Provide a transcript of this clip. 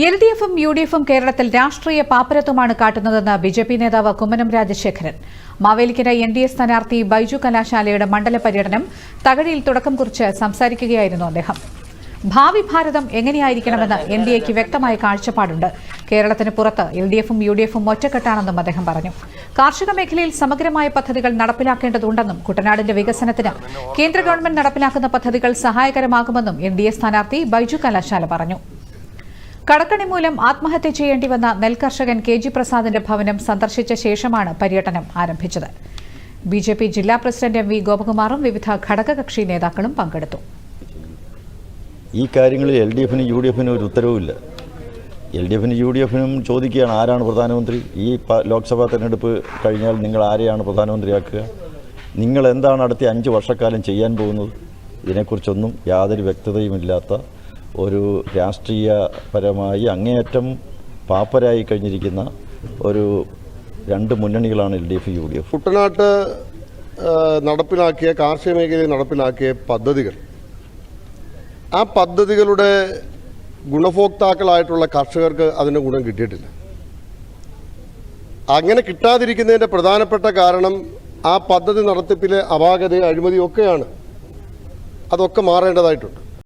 L D എഫും U D എഫും കേരളത്തിൽ രാഷ്ട്രീയ പാപ്പരത്വമാണ് കാട്ടുന്നതെന്ന് ബി ജെ പി നേതാവ് Kummanam Rajasekharan. Mavelikkara N D A സ്ഥാനാർത്ഥി ബൈജു കലാശാലയുടെ മണ്ഡല പര്യടനം തകഴിയിൽ തുടക്കം കുറിച്ച് സംസാരിക്കുകയായിരുന്നു അദ്ദേഹം. ഭാവി ഭാരതം എങ്ങനെയായിരിക്കണമെന്ന് എൻ ഡി എക്ക് വ്യക്തമായ കാഴ്ചപ്പാടുണ്ട്. കേരളത്തിന് പുറത്ത് എൽ ഡി എഫും യു ഡി എഫും ഒറ്റക്കെട്ടാണെന്നും അദ്ദേഹം പറഞ്ഞു. കാർഷിക മേഖലയിൽ സമഗ്രമായ പദ്ധതികൾ നടപ്പിലാക്കേണ്ടതുണ്ടെന്നും കുട്ടനാടിന്റെ വികസനത്തിന് കേന്ദ്ര ഗവൺമെന്റ് നടപ്പിലാക്കുന്ന പദ്ധതികൾ സഹായകരമാകുമെന്നും എൻ ഡി എ സ്ഥാനാർത്ഥി ബൈജു കലാശാല പറഞ്ഞു. കടക്കണി മൂലം ആത്മഹത്യ ചെയ്യേണ്ടി വന്ന നെൽകർഷകൻ കെ ജി പ്രസാദിന്റെ ഭവനം സന്ദർശിച്ച ശേഷമാണ് പര്യടനം ആരംഭിച്ചത്. ബി ജെ പി ജില്ലാ പ്രസിഡന്റ് എം വി ഗോപകുമാറും വിവിധ ഘടകകക്ഷി നേതാക്കളും പങ്കെടുത്തു. ഈ കാര്യങ്ങളിൽ എൽ ഡി എഫിനും യു ഡി എഫിനും ഒരു ഉത്തരവുമില്ല. എൽ ഡി എഫിനും യു ഡി എഫിനും ചോദിക്കുകയാണ് ആരാണ് പ്രധാനമന്ത്രി? ഈ ലോക്സഭാ തെരഞ്ഞെടുപ്പ് കഴിഞ്ഞാൽ നിങ്ങൾ ആരെയാണ് പ്രധാനമന്ത്രിയാക്കുക? നിങ്ങൾ എന്താണ് അടുത്ത അഞ്ച് വർഷക്കാലം ചെയ്യാൻ പോകുന്നത്? ഇതിനെക്കുറിച്ചൊന്നും യാതൊരു വ്യക്തതയുമില്ലാത്ത ഒരു രാഷ്ട്രീയപരമായി അങ്ങേയറ്റം പാപ്പരായി കഴിഞ്ഞിരിക്കുന്ന ഒരു രണ്ട് മുന്നണികളാണ് L D F U D F. കുട്ടനാട്ട് നടപ്പിലാക്കിയ കാർഷിക മേഖലയിൽ നടപ്പിലാക്കിയ പദ്ധതികൾ. ആ പദ്ധതികളുടെ ഗുണഭോക്താക്കളായിട്ടുള്ള കർഷകർക്ക് അതിന്റെ ഗുണം കിട്ടിയിട്ടില്ല. അങ്ങനെ കിട്ടാതിരിക്കുന്നതിന്റെ പ്രധാനപ്പെട്ട കാരണം ആ പദ്ധതി നടത്തിപ്പിലെ അപാകത അഴിമതിയൊക്കെയാണ് അതൊക്കെ മാറേണ്ടതായിട്ടുണ്ട്.